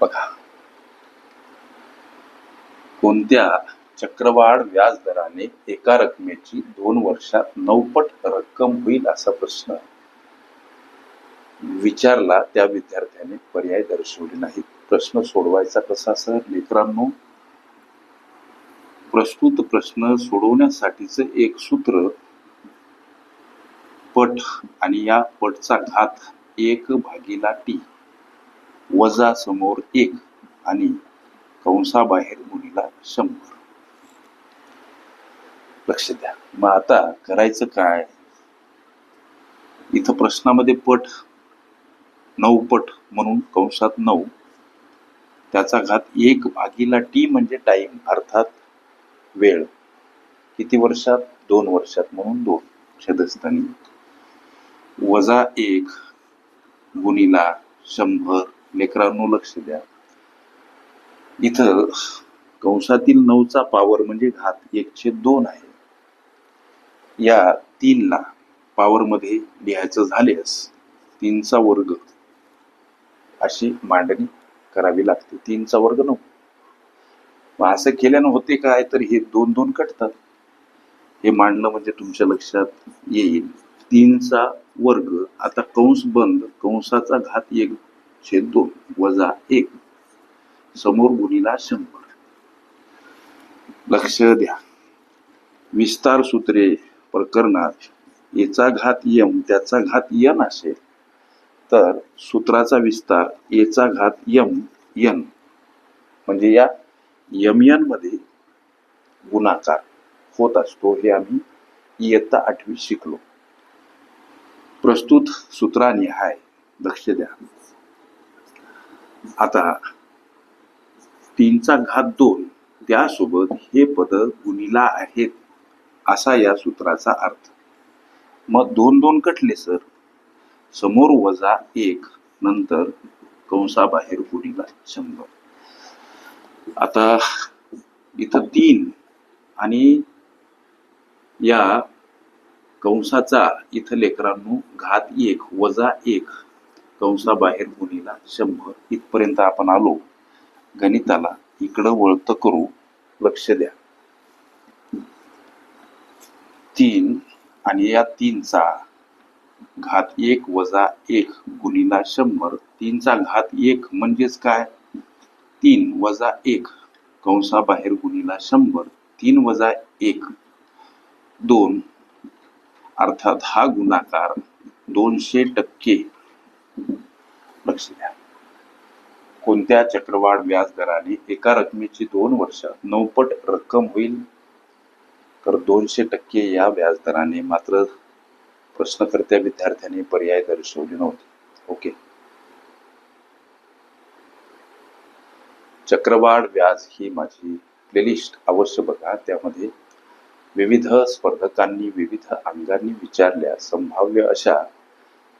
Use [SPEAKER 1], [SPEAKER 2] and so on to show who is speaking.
[SPEAKER 1] बघा. कोणत्या चक्रवाढ व्याज दराने एका रकमेची दोन वर्षात नऊपट रक्कम होईल असा प्रश्न विचारला त्या विद्यार्थ्याने. पर्याय दर्शवले नाही प्रश्न सोडवायचा कसा सर मित्रांनो? प्रस्तुत प्रश्न सोडवण्यासाठीच एक सूत्र पट आणि या पटचा घात एक भागीला टी. वजा समोर एक आणि कंसाबाहेर गुणीला शंभर. लक्ष द्या. मग आता करायचं काय? इथं प्रश्नामध्ये पट नऊ पट म्हणून कंसात नऊ. त्याचा घात एक भागीला टी म्हणजे टाइम अर्थात वेळ. किती वर्षात? दोन वर्षात म्हणून दोन. छेदस्थानी. वजा एक गुणीला शंभर. लेकरांनो लक्ष द्या. इथं कंसातील नऊचा पावर म्हणजे घात एकशे दोन आहे. या तीनला पावर मध्ये लिहायचं झाल्यास तीनचा वर्ग अशी मांडणी करावी लागते. तीनचा वर्ग नको मग असं केल्यानं होते काय? तर हे दोन दोन कटतात. हे मांडणं म्हणजे तुमच्या लक्षात येईल. तीनचा वर्ग आता कंस बंद कंसाचा घात एक. छेद दोन वजा एक. समोर गुणीला शंभर. लक्ष द्या. विस्तार सूत्रे प्रकरणात याचा घात यम त्याचा घात यन असेल. तर सूत्राचा विस्तार एचा घात यम यन. म्हणजे या यमयनमध्ये गुणाकार होत असतो हे आम्ही इयत्ता आठवी शिकलो. प्रस्तुत सूत्रानिहाय लक्ष द्या. आता तीनचा घात दोन त्यासोबत हे पद गुणीला आहेत असा या सूत्राचा अर्थ. मग दोन दोन कटले सर. समोर वजा एक नंतर कंसाबाहेर गुणीला शंभर. आता इथं तीन आणि या कंसाचा इथं लेकरांनो घात एक वजा एक कंसाबाहेर गुणीला शंभर. इथपर्यंत आपण आलो. गणिताला इकडं वळत करू. लक्ष द्या. तीन आणि या तीनचा घात एक वजा एक गुणीला शंभर. तीनचा घात एक म्हणजेच काय? तीन वजा एक कंसाबाहेर गुणीला शंभर. तीन वजा एक. दोन. अर्थात हा गुणाकार दोनशे टक्के लक्ष द्या. कोणत्या चक्रवाढ व्याज दराने एका रकमेची दोन वर्षात नऊपट रक्कम होईल? तर दोनशे टक्के या व्याज दराने मात्र प्रश्नकर्त्या विद्यार्थ्यांनी पर्याय दर्शवले नव्हते. ओके. चक्रवाढ व्याज ही माझी प्लेलिस्ट. अवश्य बघा. त्यामध्ये विविध स्पर्धकांनी विविध अंगांनी विचारल्या संभाव्य अशा